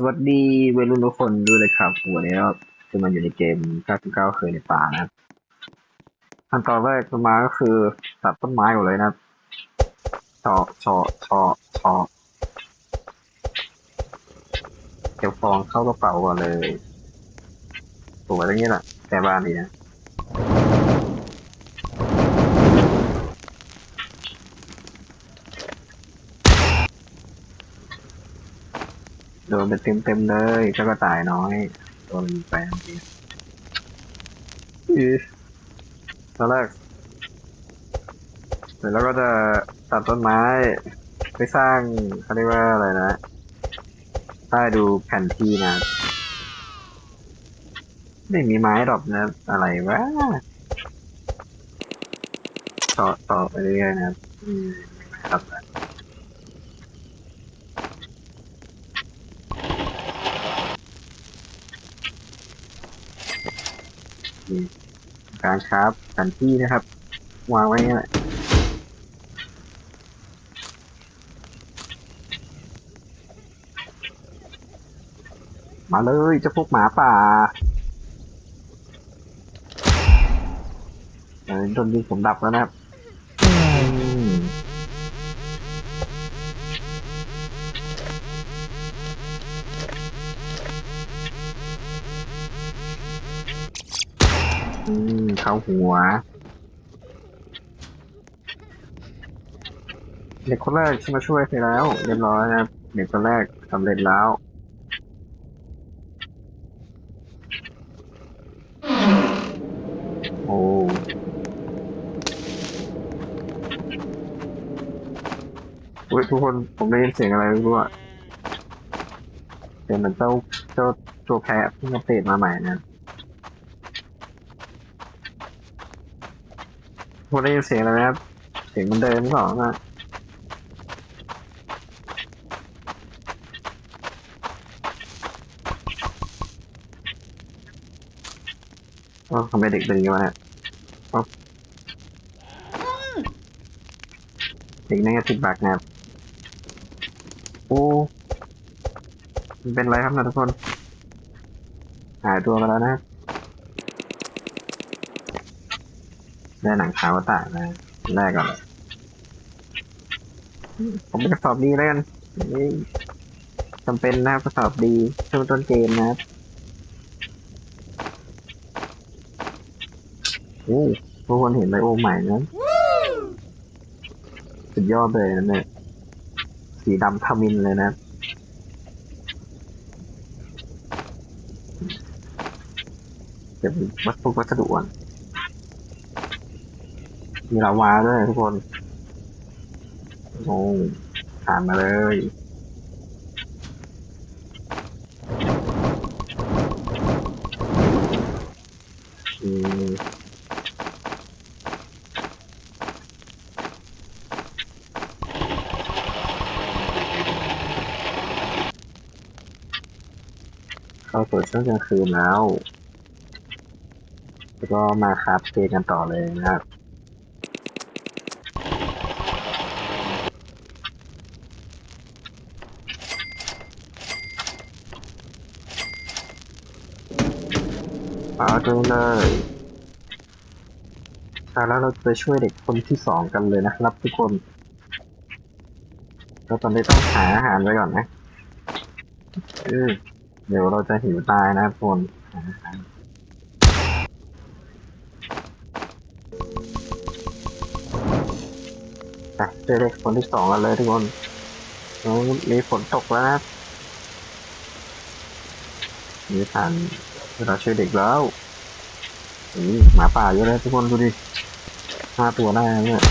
สวัสดีเวรุ่นทุกคนด้วยเลยครับวันนี้เราจะมาอยู่ในเกม 99 เคยในป่านะครับขั้นตอนแรกมาก็คือตัดต้นไม้ก่อนเลยนะชอชอชอชอเฉาะเฉาะเฉาะเก็บฟองเข้ากระเป๋าก่อนเลยสวยอย่างนี้แหละแต่บ้านดีนะ โดนไปเต็มเต็มๆเลยเจ้ากระต่ายน้อยโดนไปทันทีอีตอนแรกเสร็จแล้วก็จะตัดต้นไม้ ไปสร้างเขาเรียกว่าอะไรนะใต้ดูแผนที่นะ ไม่มีไม้ดอกนะ อะไรวะต่อต่อไปเรื่อยๆนะครับอืมไม่มีไม้ดอกนะ การคราฟสันที่นะครับ วางไว้นี่แหละมาเลยเจะพวกหมาป่าเออโดนยิงผมดับแล้วนะครับ เขาหัวเด็กคนแรกที่มาช่วยไปแล้วเรียบร้อยนะเด็กคนแรกสำเร็จแล้วโอ้อุ๊ยทุกคนผมได้ยินเสียงอะไรไม่รู้อะเสียงเหมือนเจ้าเจ้าตัวแพะเพิ่งอัปเดตมาใหม่นะ ทุกคนได้ยินเสียงอะไรไหมครับ เสียงมันเดิมก่อนนะอ๋อทำไมเด็กเป็นอย่างนี้วะเนี่ยอ๋อเด็กนั่นก็ติดบักนะครับโอ้มันเป็นไรครับนะทุกคน หายตัวไปแล้วนะครับ ได้หนังขาวตายนะแรกก่อนเลยผมเป็นกระสอบดีแล้วกันนี่จำเป็นนะครับกระสอบดีช่วงต้นเกมนะครับโอ้ทุกคนเห็นไบโอใหม่นะสุดยอดเลยนะเนี่ยสีดำทามินเลยนะเก็บวัสดุวัสดุก่อน มีลาวาด้วยทุกคนโอ้ผ่านมาเลยอืมเข้าสู่ช่วงกลางคืนแล้ว แล้วก็มาคราฟเกมกันต่อเลยนะครับ เอาดูเลยใช่แล้วเราจะไปช่วยเด็กคนที่สองกันเลยนะครับทุกคนแล้วตอนนี้ต้องหาอาหารไว้ก่อนนะเออเดี๋ยวเราจะหิวตายนะครับทุกคนหาอาหารไปเจอเด็กคนที่สองกันเลยทุกคนโอ้มีฝนตกแล้วนะครับนี่ผ่านเวลาช่วยเด็กแล้ว หมาป่าเยอะเลยทุกคนดูดิห้าตัวได้เนี่ย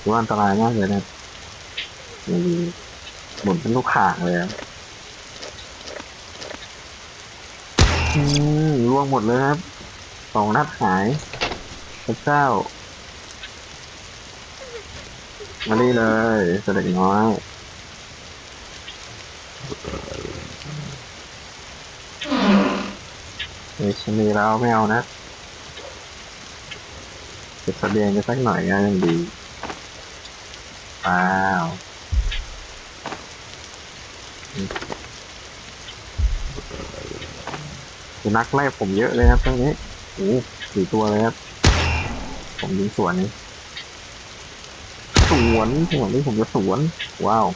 ถือว่าอันตรายมากเลยนะนี่หมุนเป็นลูกข่างเลยอะอืมร่วงหมดเลยครับสองนัดหายพระเจ้ามาดีเลยเสด็จน้อยเฮ้ยฉันมีแล้วไม่เอานะ เก็บเสบียงกันสักหน่อยก็ยังดีว้าวสุนัขไล่ผมเยอะเลยครับตรงนี้โอ้สี่ตัวเลยครับ ผมยิงสวนนี่สวนสวนนี่ผมจะสวน ว้าว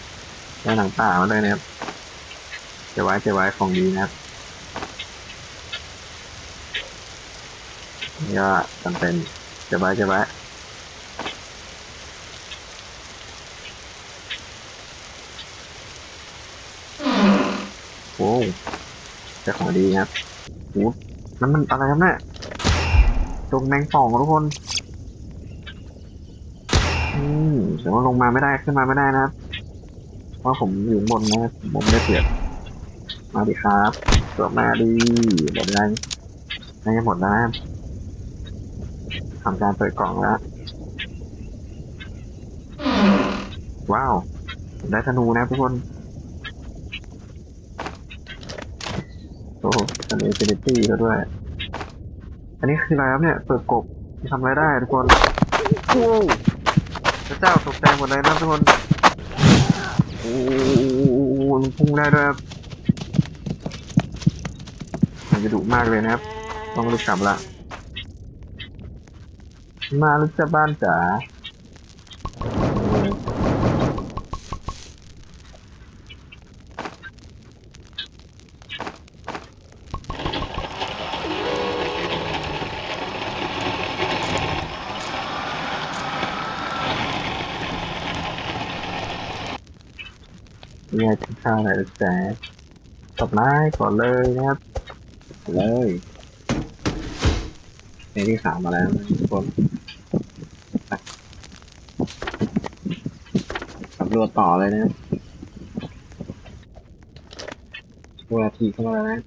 ได้หนังป่ามาเลยนะครับเจะไว้เจะไว้ของดีนะครับนี่ก็จำเป็น จะไว้เจะไว้โอ้แต่ของดีครับโอ้นั่นมันอะไรครับเนี่ยตรงแมงป่องทุกคน อืมแต่ว่าลงมาไม่ได้ขึ้นมาไม่ได้นะครับ เพราะผมอยู่บนนะผมไม่ได้เปรียบมาดิครับตัวมาดีหมดยังน่าจะหมดแล้วนะ ทำการเปิดกล่องแล้ว ว้าวผมได้ธนูนะครับทุกคน โอ้โหธนูเจเนตี้ก็ด้วย อันนี้คืออะไรครับเนี่ย เปิดกบทำอะไรได้ทุกคนโอ้พระเจ้าตกใจหมดเลยนะทุกคน โอ้โหมันพุ่งได้ด้วยครับมันจะดุมากเลยนะครับ ต้องรีบกลับละ มาแล้วจ้าบ้านจ๋าเนี่ยกินข้าวหน่อยจ๊ะตบไม้ก่อนเลยนะครับเลยในที่สามมาแล้วทุกคนไป สำรวต่อเลยนะครับเวลาทีเข้ามาแล้วนะ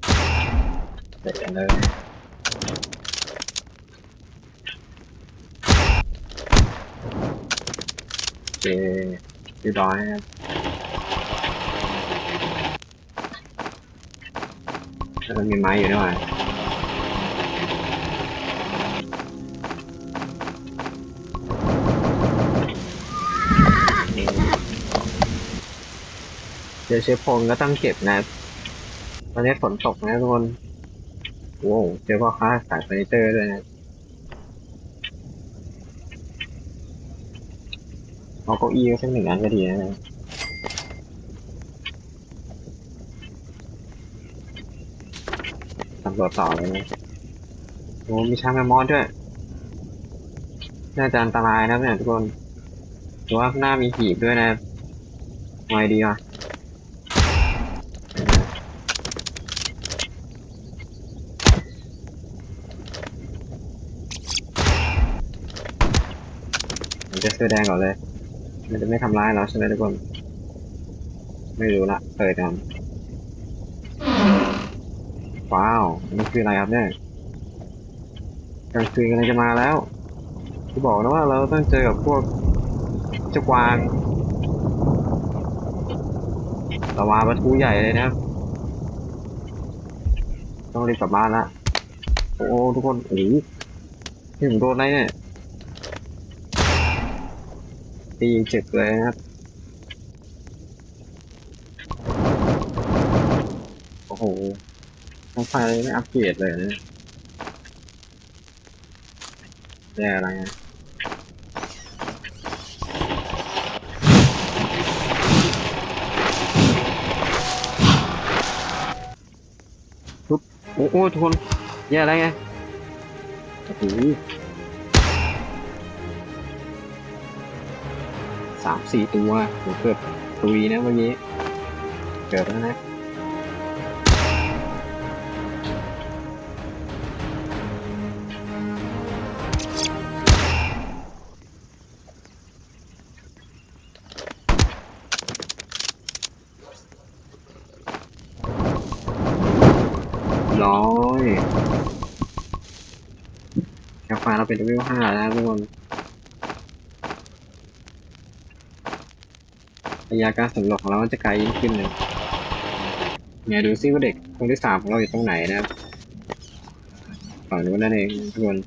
เสร็จกันเลยโอเคเรียบร้อยนะครับแล้วก็มีไม้อยู่ด้วย เจอเชื้อเพลิงก็ต้องเก็บนะตอนนี้ฝนตกนะทุกคนโว้เจอพ่อค้าขายเฟอร์นิเจอร์ด้วยนะเอาเก้าอี้สักหนึ่งอันก็ดีนะสำรวจต่อเลยนะโอ้มีช้างแมมมอสด้วย น่าจะอันตรายนะเนี่ยทุกคนแต่ว่าหน้ามีหีบด้วยนะไงดีอะ ผมจะเสื้อแดงก่อนเลย มันจะไม่ทำร้ายเราใช่ไหมทุกคน ไม่รู้ละเปิดกันว้าวอันนี่คืออะไรครับเนี่ยกลางคืนกำลังจะมาแล้วที่บอกนะว่าเราต้องเจอกับพวกเจ้ากวางตะ วาประทูใหญ่เลยนะครับ ต้องรีบกลับบ้านละโอ้โหทุกคนโอ้โหนี่ผมโดนอะไรเนี่ยตีเจ็บเลยนะครับ โอ้โหต้องไฟไม่อัปเกรดเลยนะแย่อะไรนะ โอ้โหทุกคนแย่อะไรไงโอ้โหสามสี่ตัวโหเกิดตุยนะเมื่อกี้เกิดแล้วนะ เราเป็นเลเวลห้าแล้วทุกคนระยะการสำรวจของเราก็จะไกลยิ่งขึ้นเลยเนี่ยดูซิว่าเด็กคนที่สามของเราอยู่ตรงไหนนะครับฝั่งนู้นนั่นเองทุกคน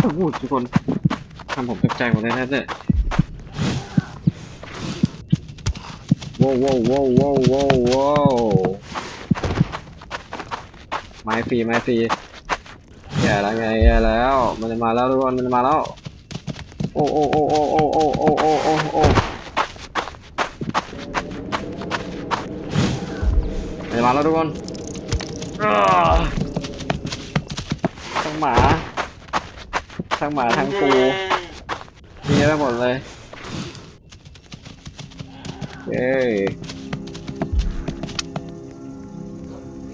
โอ้โหทุกคนทำผมตกใจหมดเลยนะเนี่ยว้าวว้าวว้าวว้าวว้าวว้าวไม้ฟรีไม้ฟรี แย่แล้วไงแย่แล้ว มันจะมาแล้วทุกคนมันจะมาแล้ว โอ้โอ้โอ้โอ้โอ้โอ้โอ้โอ้โอ้โอ้มันจะมาแล้วทุกคนอ้าทั้งหมา ทั้งหมาทั้งปูมีได้หมดเลยเอ้ย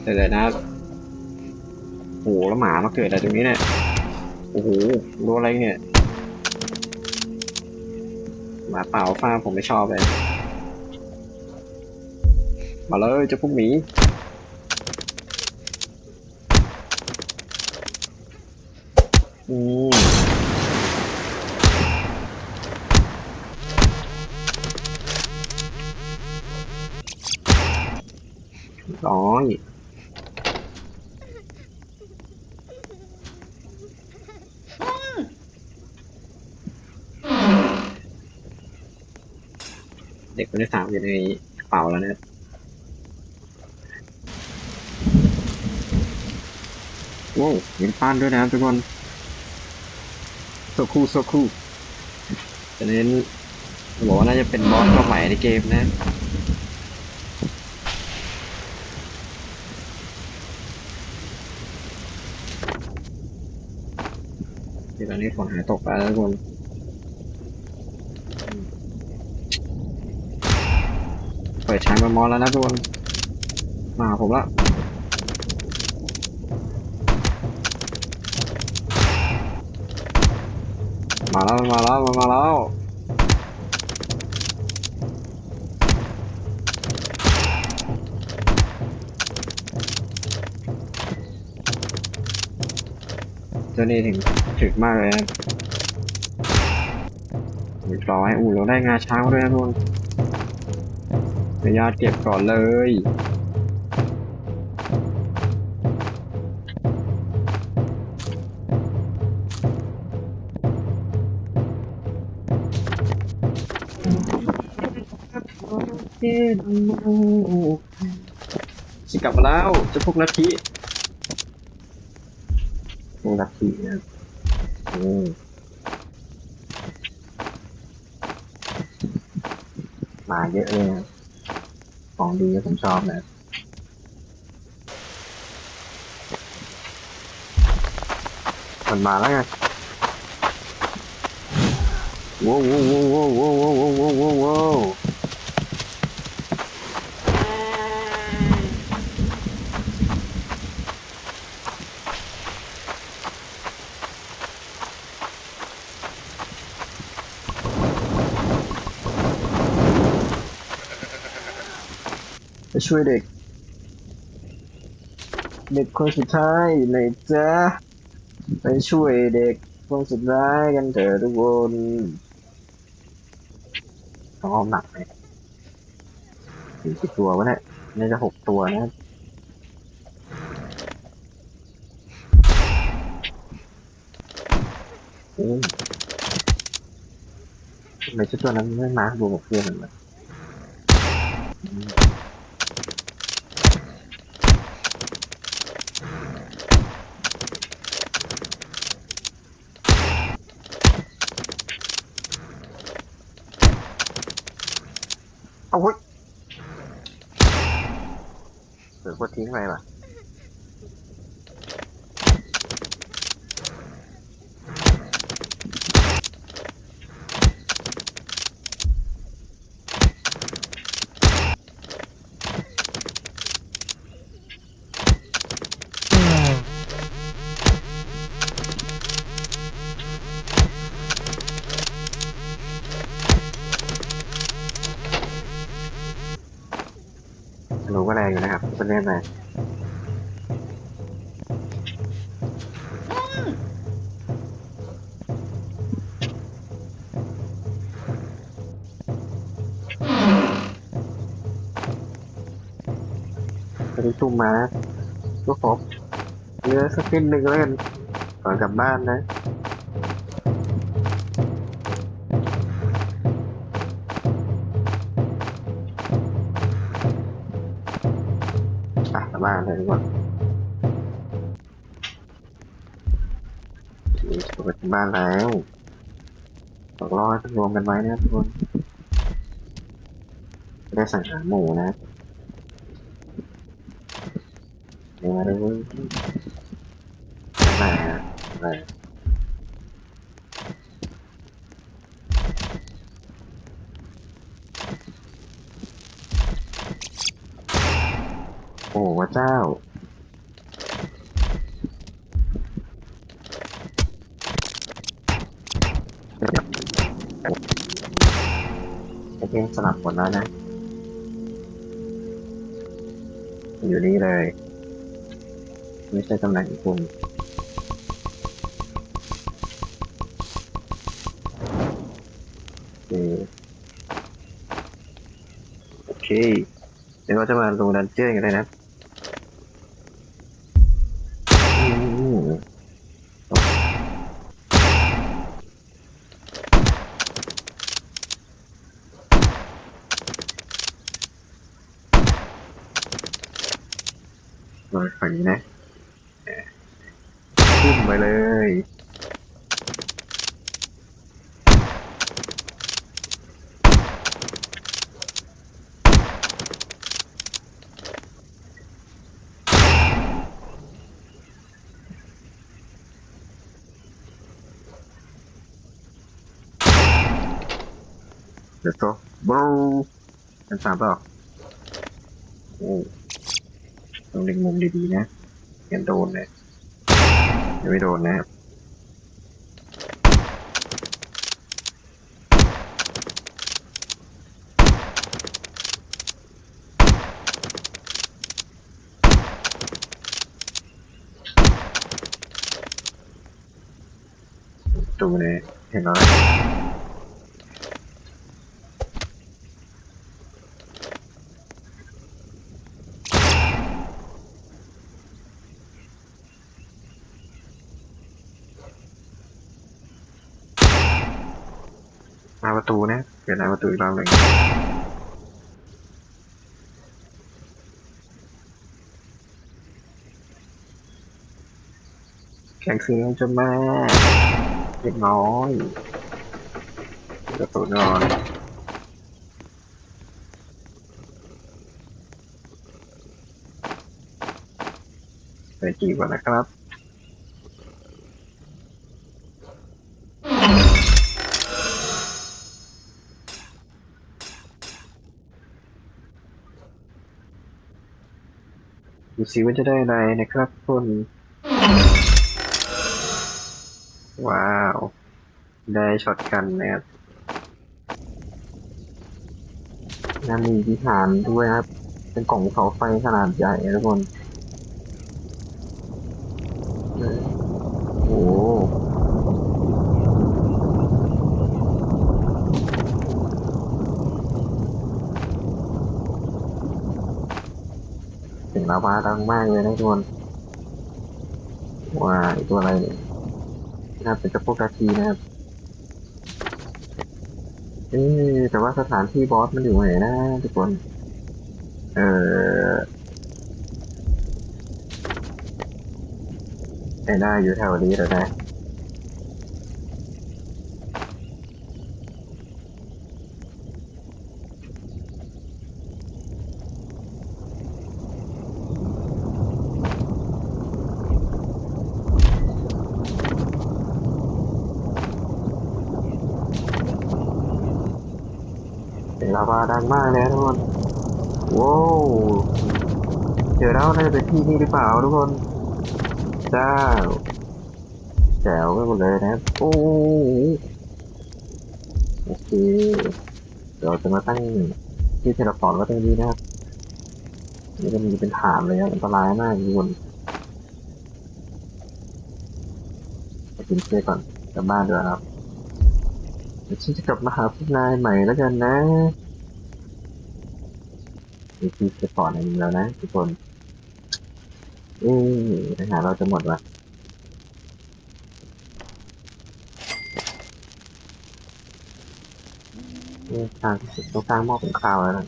เดี๋ยวๆนะ หแล้วหมามาเกิดอะไรตรงนี้เนี่ย โอ้โหรู้อะไรเนี่ย หมาเปล่าฟ้าผมไม่ชอบเลย มาเลยเจ้าพวกหมี อืมร้อยเด็กคนที่สาม อยู่ในกระเป๋าแล้วนะครับโว้วมีป้านด้วยนะครับทุกคนโซคูโซคูจะเน้นบอกว่าน่าจะเป็นบอสตัวใหม่ในเกมนะที่ตอนนี้ฝนหายตกไปแล้วทุกคน เปิดช้างมามอแล้วนะทุกคน มาผมละมาแล้วมาแล้วมาแล้วเจ้านี่ถึงถึกมากเลยนะเรียบร้อยอู้เราได้งาช้างด้วยนะทุกคน เดี๋ยวญาตเก็บก่อนเลยสิกลับมาแล้วจะพวกลัทธิพวกลัทธินะอืมมาเยอะเลยนะ ของดีผมชอบนะมันมาแล้วไงว้าวว้าวว้าวว้าวว้าวว้าวว้าวว้าวไป ช่วยเด็ก เด็กคนสุดท้ายไหนจ๊ะไปช่วยเด็กคนสุดท้ายกันเถอะทุกคนต้องเอาหนักเลยสี่สิบตัววะเนี่ยน่าจะหกตัวนะทำไมเจ้าตัวนั้นไม่มาดูกับเพื่อนมัน có tiếng này mà. ได้ไหมไปตุ่มมาแล้วก็ขอเนื้อสักนิดหนึ่งแล้วกันก่อนกลับบ้านนะานเลยทุกคนนี่าเปิดบ้านแล้วต้องรอให้รวมกันไว้นะทุกคนได้สั่งหาหมูนะเดี๋ยวมาดูอะไรอะอะไร อ้พระเจ้า โอเคสลับหมดแล้วนะ อยู่นี่เลย ไม่ใช่ตำแหน่งของคุณโอเคโอเคเดี๋ยวเราจะมาลงดันเจี้ยนกันเลยนะอืมมาฝั่งนี้นะขึ้นไปเลย เดี๋ยวโตบรูเป็น สามเปล่าโอ้ต้องเล็งมุมดีๆนะย่าโดนเลยอย่าไม่โดนนะครับดูเนี่ยเห็นไหม หน้าประตูนะเปลี่ยนหน้าประตูอีกรอบหนึ่งแข่งซีนจะมาเล็กน้อยประตูนอนไปจีบก่อนนะครับ สิว่าจะได้อะไรนะครับคุณว้าว ได้ช็อตกันนะครับนั่นมีพิหารด้วยครับ เป็นกล่องเสาไฟขนาดใหญ่นะทุกคนโอ้โห เสียงลาวาดังมากเลยนะทุกคนว้าตัวอะไรเนี่ยน่าเป็นกระโปรงกาทีนะครับเอ๊แต่ว่าสถานที่บอสมันอยู่ไหนนะทุกคน เออไอ้ได้อยู่แถวนี้แล้วนะางมากเลยทุกคนว้าวเดี๋ยวน่าจะเป็นที่นี่หรือเปล่าทุกคนจ้าแจ๋วไปหมดเลยนะโอ้โอเคเดี๋ยวจะมาตั้งที่เทเลพอร์ตไว้ตรงนี้นะครับนี่ก็มีเป็นฐานเลยอันตรายมากทุกคนไปกินเค้กก่อนกลับบ้านด้วยครับเดี๋ยวฉันจะกลับมาหาพวกนายใหม่แล้วกันนะ นี่คือสปอร์ตในนี้แล้วนะทุกคนเอ๊ะอาหารเราจะหมดละนี่สร้างต้องสร้างหม้อเป็นข้าวแล้วนะ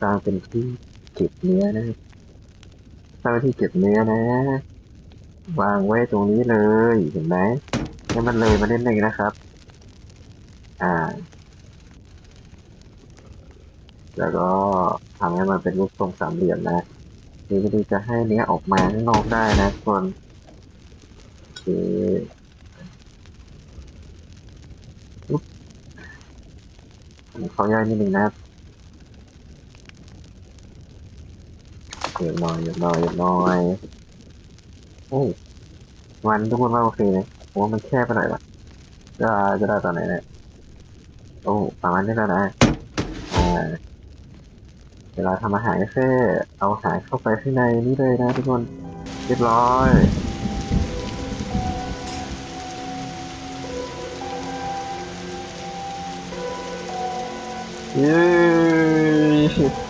สร้างเป็นที่เก็บเนื้อนะสร้างที่เก็บเนื้อนะ วางไว้ตรงนี้เลยเห็นไหมให้มันเลยมาเล่นหนึ่งนะครับ อ่า แล้วก็ทำให้มันเป็นรูปทรงสามเหลี่ยมนะนี่ก็ดีจะให้เนื้อออกมาข้างนอกได้นะทุกคนโอเคอุ๊บเขาย่อยนิดนึงนะเยอะหน่อยเยอะหน่อยเยอะหน่อยโอ้วันทุกคนว่าโอเคนะผมว่ามันแคบไปหน่อยวะจะจะได้ตอนไหนเนี่ย โอ้ประมาณนี้แล้วนะอ่าเวลาทำอาหารก็แค่เอาอาหารเข้าไปข้างในนี่เลยนะทุกคนเรียบร้อยเย้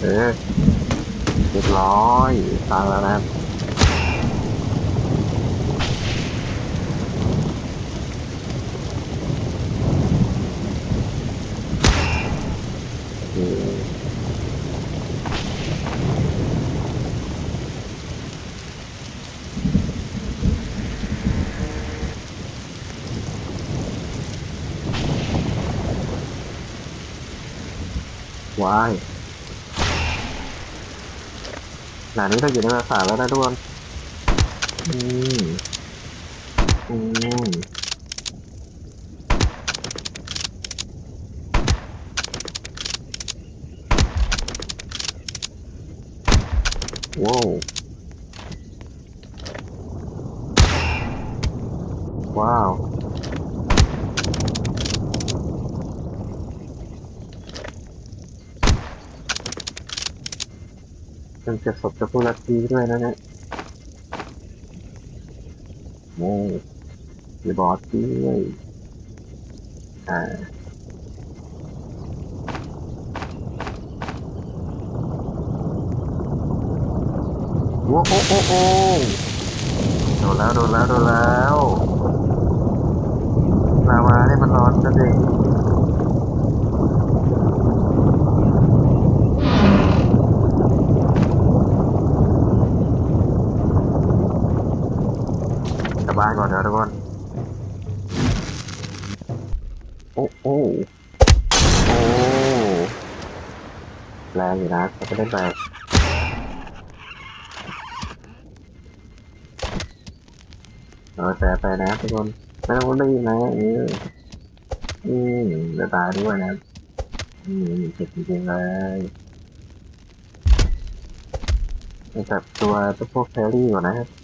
เออเรียบร้อยตางแล้วนะอืมว้าย หนานี้เราอยู่ในภาษาแล้วนะทุกคนอืมอืมว้าวว้าว มันเก็บศพจากผู้รักดีด้วยนะเนี่ยโอ้มีบอสด้วยอ่าโอ้โอ้โอ้โอ้โดนแล้วโดนแล้วโดนแล้วลาวาเนี่ยมันร้อนจังเลยก บ้านก่อนเถอะทุกคน โอ้โอ้โอ้แรงอยู่นะเขาจะเล่นไปเราแต่ไปนะทุกคนไม่ต้องรีบนะเอออืมเดี๋ยวตายด้วยนะอืมเจ็บจริงๆเลยจับตัวตัวพวกแครี่ก่อนนะครับ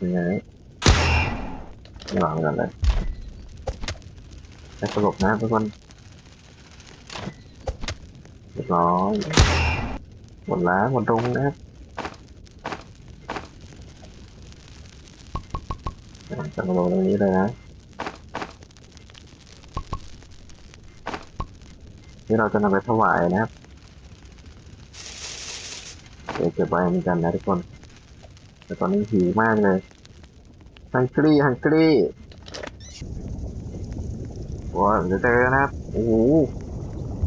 ยังไงไม่หวังกันเลยจะสลบนะทุกคนเรียบร้อยหมดแล้วหมดตรงนะครับจะมาลงตรงนี้เลยนะนี่เราจะนำไปถวายนะครับ เดี๋ยวเก็บไว้เหมือนกันนะทุกคน แต่ตอนนี้หิวมากเลยฮังกี้ฮังกี้ว้าเดี๋ยวเจอกันนะครับ โอ้โห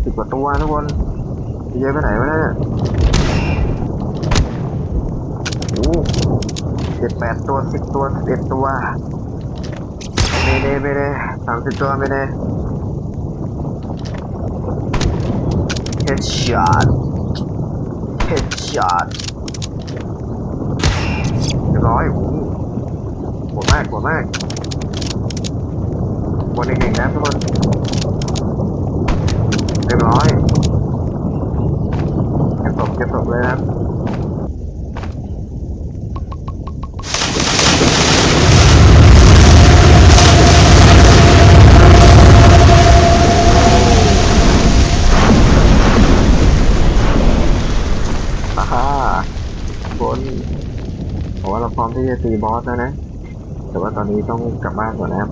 สิบกว่าตัวทุกคนเยอะไปไหนวะเนี่ยโอ้โหเจ็ดแปดตัวสิบตัวสิบเอ็ดตัวไม่ได้ไม่ได้สามสิบตัวไม่ได้ headshot headshot บร้อยโอ้โหปวดมากปวดมากปวดเก่งๆนะทุกคนเต็มร้อยเก็บศพเก็บศพเลยครับอ่าฮ่าบนผมว่าเราพร้อม ที่จะตีบอสแล้วนะ แต่ว่าตอนนี้ต้องกลับบ้านก่อนนะครับ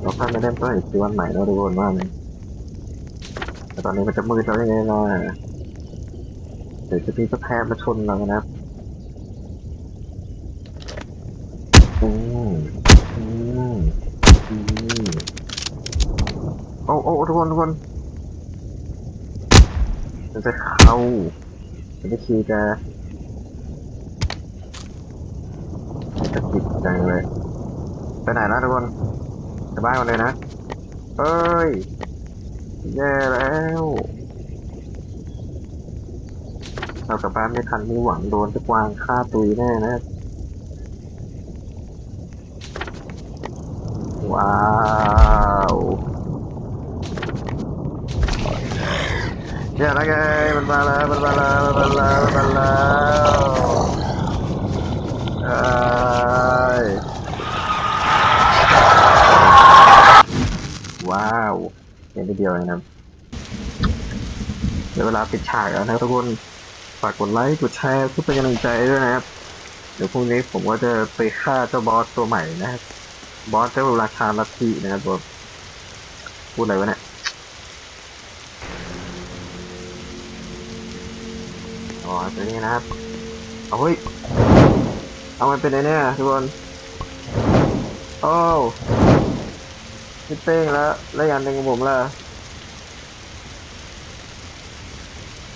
เราค่อยมาเริ่มต้นอีกทีวันใหม่แล้วทุกคนว่าไหมแต่ตอนนี้มันจะมืดแล้วยังไงล่ะเดี๋ยวจะมีสะแพนมาชนเรานะครับอืมอืมอืมโอ้โอ้ทุกคนทุกคนมันจะเข้ามันจะคีจะจะ จังเลยไปไหนนะทุกคนไปบ้านกันเลยนะเอ้ยแย่แล้วเรากลับบ้านไม่ทันมีหวังโดนตะกวางฆ่าตุยแน่นะว้าวอย่าละไงมันมาแล้วมันมาแล้วมันมาแล้วมันมาแล้วเอ้ย ว้าวเห็นทีเดียวเลยนะเดี๋ยวเวลาปิดฉากแล้วนะทุกคนฝากกดไลค์กดแชร์เพื่อเป็นกำลังใจด้วยนะครับ เดี๋ยวพรุ่งนี้ผมก็จะไปฆ่าเจ้าบอสตัวใหม่นะครับบอสเจ้าราชาลัทธินะครับตัวพูดอะไรวะเนี่ยอ๋อตัวนี้นะครับเอาเฮ้ยเอามันเป็นไงเนี่ยทุกคนโอ้ พี่เป้งแล้ว แล้วอย่างหนึ่งของผมล่ะ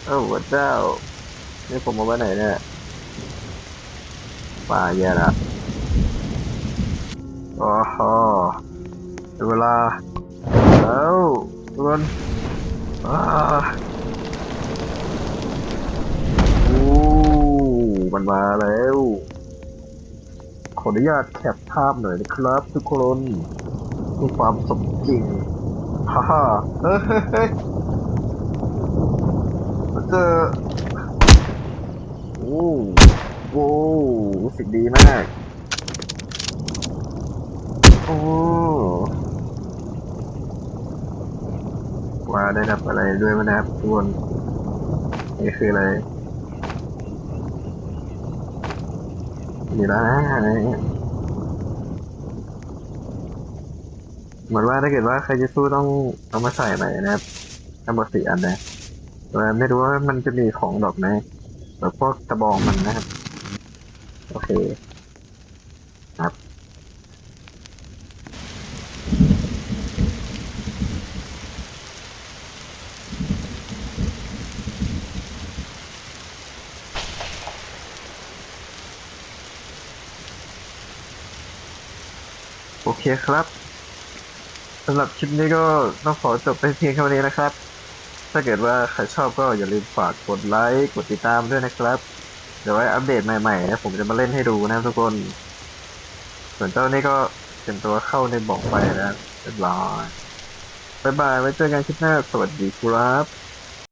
โอ้พระเจ้า นี่ผมมาไว้ไหนเนี่ยป่าแย่ละโอ้โหเวลาแล้วทุกคนอ้าโอ้มันมาแล้ว ขออนุญาตแคปภาพหน่อยนะครับทุกคน เพื่อความสมจริงฮ่าฮ่าเฮ้ยเฮ้ยเจอโอ้โหรู้สึกดีมาก โอ้ว่าได้รับอะไรด้วยมั้ยนะครับทุกคนนี่คืออะไรนี่นะอะไรเนี่ย เหมือนว่าถ้าเกิดว่าใครจะสู้ต้องเอามาใส่ใหม่นะครับทั้งหมดสี่อันนะแต่ไม่รู้ว่ามันจะมีของดอกไหนแบบพวกกระบองมันนะครับ โอเค ครับโอเคครับ สำหรับคลิปนี้ก็ต้องขอจบไปเพียงเท่านี้นะครับ ถ้าเกิดว่าใครชอบก็อย่าลืมฝากกดไลค์กดติดตามด้วยนะครับ เดี๋ยวไว้อัปเดตใหม่ๆนะผมจะมาเล่นให้ดูนะทุกคน ส่วนเจ้านี่ก็เป็นตัวเข้าในบอกไปแล้วเรียบร้อยบายบายไว้เจอกันคลิปหน้าสวัสดีครับ